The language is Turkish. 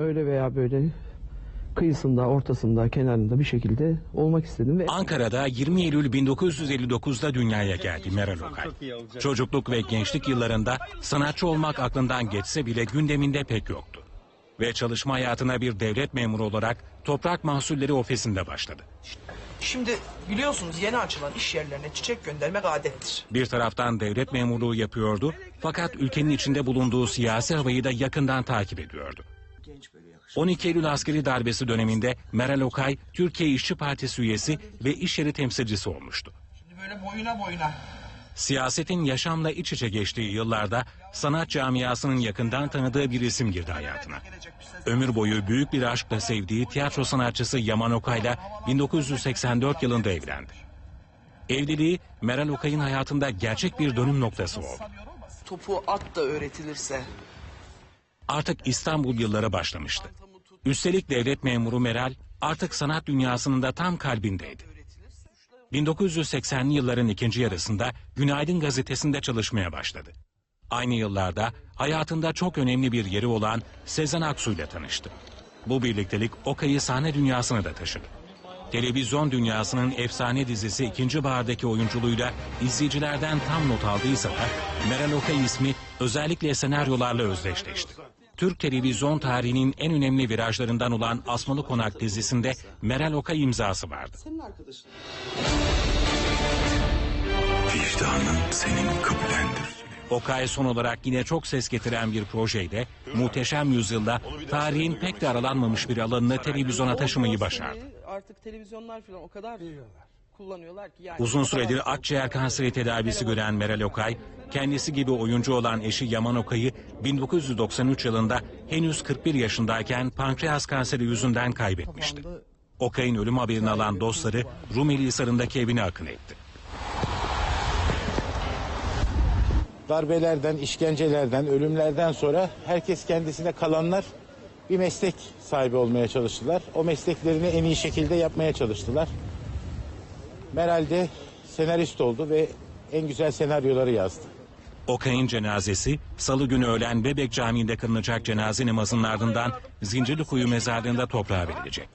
Öyle veya böyle kıyısında, ortasında, kenarında bir şekilde olmak istedim ve Ankara'da 20 Eylül 1959'da dünyaya geldi Meral Okay. Çocukluk ve gençlik yıllarında sanatçı olmak aklından geçse bile gündeminde pek yoktu. Ve çalışma hayatına bir devlet memuru olarak Toprak Mahsulleri Ofisi'nde başladı. Şimdi biliyorsunuz yeni açılan iş yerlerine çiçek göndermek adettir. Bir taraftan devlet memurluğu yapıyordu fakat ülkenin içinde bulunduğu siyasi havayı da yakından takip ediyordu. 12 Eylül askeri darbesi döneminde Meral Okay, Türkiye İşçi Partisi üyesi ve iş yeri temsilcisi olmuştu. Şimdi böyle boyuna boyuna. Siyasetin yaşamla iç içe geçtiği yıllarda sanat camiasının yakından tanıdığı bir isim girdi hayatına. Ömür boyu büyük bir aşkla sevdiği tiyatro sanatçısı Yaman Okay'la 1984 yılında evlendi. Evliliği Meral Okay'ın hayatında gerçek bir dönüm noktası oldu. Topu at da öğretilirse. Artık İstanbul yılları başlamıştı. Üstelik devlet memuru Meral artık sanat dünyasının da tam kalbindeydi. 1980'li yılların ikinci yarısında Günaydın gazetesinde çalışmaya başladı. Aynı yıllarda hayatında çok önemli bir yeri olan Sezen Aksu ile tanıştı. Bu birliktelik Okay'ı sahne dünyasına da taşıdı. Televizyon dünyasının efsane dizisi İkinci Bahar'daki oyunculuğuyla izleyicilerden tam not aldıysa da Meral Okay ismi özellikle senaryolarla özdeşleşti. Türk televizyon tarihinin en önemli virajlarından olan Asmalı Konak dizisinde Meral Okay imzası vardı. Vicdanın senin kıblendir. Okay son olarak yine çok ses getiren bir projeyle Muhteşem Yüzyıl'da tarihin pek de aralanmamış bir alanını televizyona taşımayı başardı. Artık televizyonlar falan o kadar kullanıyorlar ki. Yani Uzun süredir akciğer kanseri tedavisi gören Meral Okay, kendisi gibi oyuncu olan eşi Yaman Okay'ı 1993 yılında henüz 41 yaşındayken pankreas kanseri yüzünden kaybetmişti. Okay'ın ölüm haberini alan dostları Rumeli Hisarı'ndaki evine akın etti. darbelerden, işkencelerden, ölümlerden sonra herkes kendisine kalanlar bir meslek sahibi olmaya çalıştılar. O mesleklerini en iyi şekilde yapmaya çalıştılar. Meral de senarist oldu ve en güzel senaryoları yazdı. Okay'ın cenazesi salı günü öğlen Bebek Camii'nde kılınacak cenaze namazının ardından Zincirlikuyu mezarlığında toprağa verilecek.